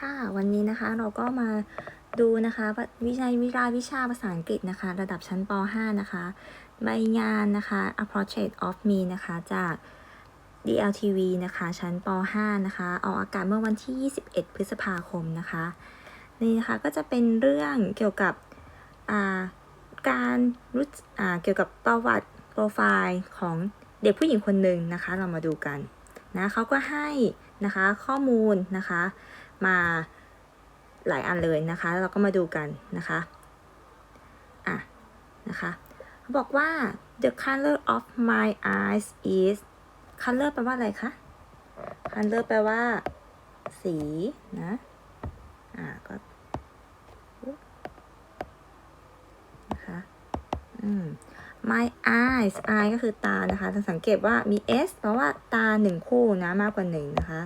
ค่ะ วันนี้นะคะเราก็มาดูนะคะวิชาวิชาวิชาภาษาอังกฤษนะคะ ระดับชั้นป .5 นะคะ ใบงานนะคะ A Portrait of Me นะคะ จาก DLTV นะคะ ชั้นป .5 นะคะออกอากาศเมื่อวันที่ 21 พฤษภาคมนะคะ นี่นะคะก็จะเป็นเรื่องเกี่ยวกับการรู้เกี่ยวกับประวัติโปรไฟล์ของเด็กผู้หญิงคนหนึ่งนะคะ เรามาดูกันนะเขาก็ให้นะคะข้อมูลนะคะ มาหลายอันเลยนะคะแล้วเราก็มาดูกันนะคะอะนะคะเขาบอกว่า the color of my eyes is color แปลว่าอะไรคะ color แปลว่า สีนะอ่าก็นะคะอืม my eyes eye ก็คือตานะคะจะสังเกตว่ามี s เพราะว่าตาหนึ่งคู่นะมากกว่าหนึ่งนะคะ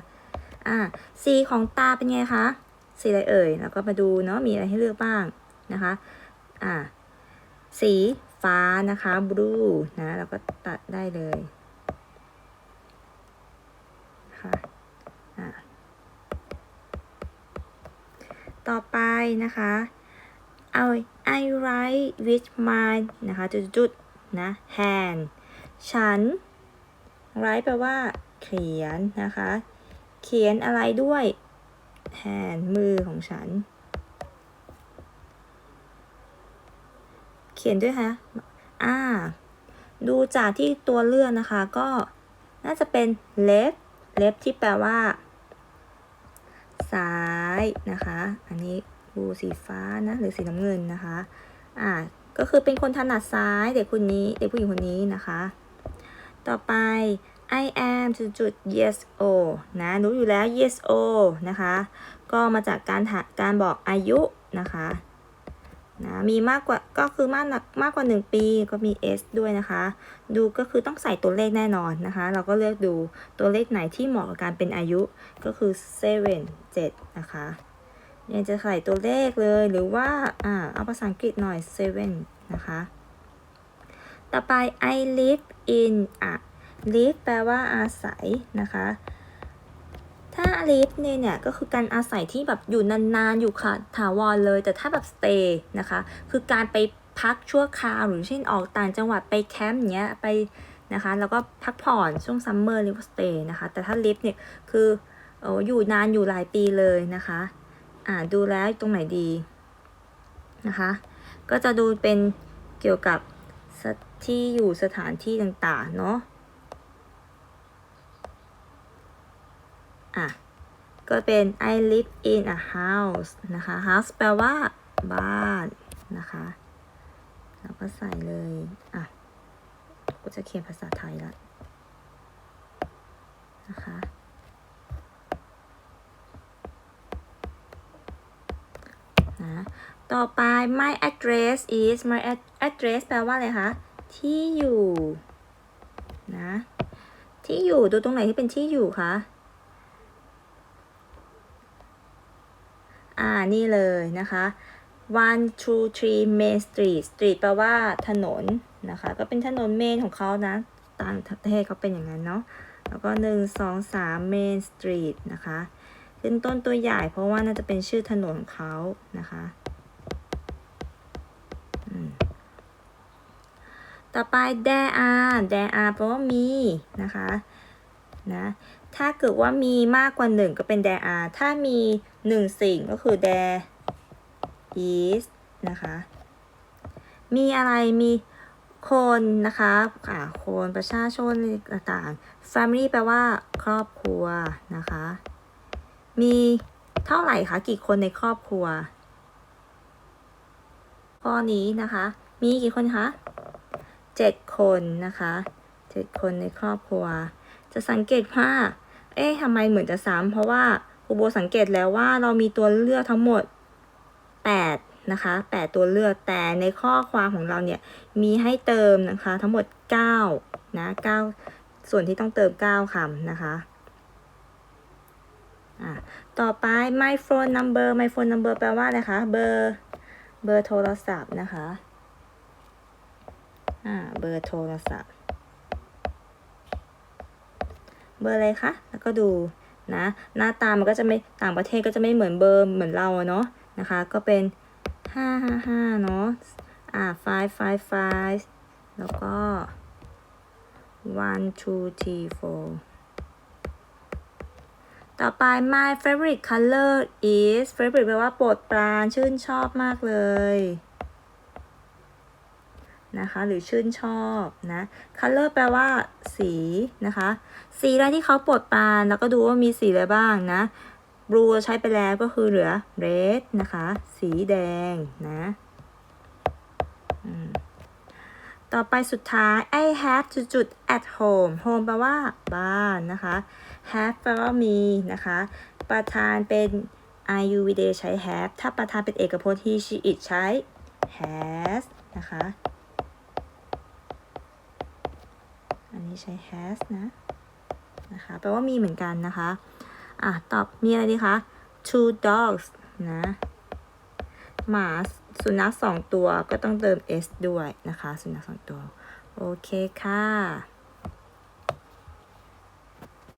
อ่าสีของตาเป็นไงคะ สีอะไรเอ่ย แล้วก็มาดูเนาะ มีอะไรให้เลือกบ้างนะคะ อ่า สีฟ้านะคะ blue นะ แล้วก็ตัดได้เลยค่ะอ่าต่อไปนะคะ เอา I write with my นะคะ จุดๆนะ hand ฉัน write แปลว่าเขียนนะคะ เขียนอะไรด้วย hand มือของฉัน เขียนด้วยคะอ่า ดูจากที่ตัวเลือกนะคะ ก็น่าจะเป็น left left ที่แปลว่า ซ้ายนะคะ อันนี้บูสีฟ้านะ หรือสีน้ำเงินนะคะ อ่า ก็คือเป็นคนถนัดซ้ายเด็กคนนี้ เด็กผู้หญิงคนนี้นะคะ ต่อไป I am จุดจุด yes o นะรู้อยู่แล้ว yes o นะคะ ก็มาจากการการบอกอายุนะคะนะมีมากกว่าก็คือมากมากกว่า 1 ปีก็มี s ด้วยนะคะ ดูก็คือต้องใส่ตัวเลขแน่นอนนะคะ เราก็เลือกดูตัวเลขไหนที่เหมาะกับการเป็นอายุก็คือ 7 7 นะคะยังจะใส่ตัวเลขเลยหรือว่าอ่าเอาภาษาอังกฤษหน่อย 7 นะคะ ต่อไป I live in อะ live แปลว่าอาศัยนะคะ ถ้า live เนี่ยเนี่ยก็คือการอาศัยที่แบบอยู่นานๆ อยู่ค่ะถาวรเลย แต่ถ้าแบบ stay นะคะ คือการไปพักชั่วคราว หรือเช่นออกต่างจังหวัดไปแคมป์เนี้ยไปนะคะ แล้วก็พักผ่อนช่วงซัมเมอร์เรียกว่า stay นะคะ แต่ถ้า live เนี่ยคือออยู่นานอยู่หลายปีเลยนะคะ อ่าดูแล้วตรงไหนดีนะคะ ก็จะดูเป็นเกี่ยวกับที่อยู่สถานที่ต่างๆ เนาะ อะ ก็เป็น I live in a house นะคะ house แปลว่า บ้านนะคะ แล้วก็ใส่เลย อะก็จะเขียนภาษาไทยละนะคะ นะ ต่อไป my address is my address แปลว่าอะไรคะ ที่อยู่ นะ ที่อยู่ดูตรงไหนที่เป็นที่อยู่คะ อ่า นี่เลยนะคะ one two three main street street แปลว่าถนนนะคะ ก็เป็นถนนเมนของเขานะ ต่างประเทศเขาเป็นอย่างนั้นเนาะ แล้วก็หนึ่งสองสาม main street นะคะ ขึ้นต้นตัวใหญ่เพราะว่าน่าจะเป็นชื่อถนนเขานะคะต่อไป there are there are แปลว่ามีนะคะนะ ถ้าเกิดว่ามีมากกว่าหนึ่งก็เป็น there are ถ้ามีหนึ่งสิ่งก็คือ there is นะคะ มีอะไรมีคนนะคะอ่าคนประชาชนต่างๆ family แปลว่าครอบครัวนะคะ มีเท่าไหร่คะกี่คนในครอบครัว ข้อนี้นะคะ มีกี่คนคะเจ็ดคนนะคะเจ็ดคนในครอบครัว จะสังเกตว่า เอ๊ะทำไมเหมือนจะซ้ำเพราะว่าครูโบสังเกตแล้วว่าเรามีตัวเลือกทั้งหมดแปดนะคะแปดตัวเลือกแต่ในข้อความของเราเนี่ย มีให้เติมนะคะ ทั้งหมดเก้านะเก้าส่วนที่ต้องเติมเก้าคำนะคะอ่าต่อไป my phone number my phone number แปลว่าอะไรคะ เบอร์ เบอร์โทรศัพท์นะคะ อ่า เบอร์โทรศัพท์ เบอร์อะไรคะ แล้วก็ดูนะ หน้าตามันก็จะไม่ต่างประเทศก็จะไม่เหมือนเบอร์เหมือนเราเนาะนะคะ ก็เป็นห้าห้าห้าเนาะอ่า five five five แล้วก็ one two three four ต่อไป my favorite color is favorite แปลว่าโปรดปรานชื่นชอบมากเลย นะคะ หรือชื่นชอบนะ color แปลว่า สีนะคะ สีอะไรที่เขาปรดปานแล้วก็ดูว่ามีสีอะไรบ้างนะ blue ใช้ไปแล้วก็คือเหลือ red นะคะ สีแดงนะต่อไปสุดท้าย I have จุดจุด at home home แปลว่าบ้านนะคะ have แปลว่ามีนะคะ ประธานเป็น I U V D ใช้ have ถ้าประธานเป็นเอกพจน์ he she it ใช้ has นะคะ อัน นี้ใช้ has นะนะคะแปลว่ามีเหมือนกันนะคะ อะ ตอบมีอะไรดีคะ two dogs นะหมาสุนัขสองตัวก็ต้องเติม s ด้วยนะคะ สุนัขสองตัว โอเคค่ะ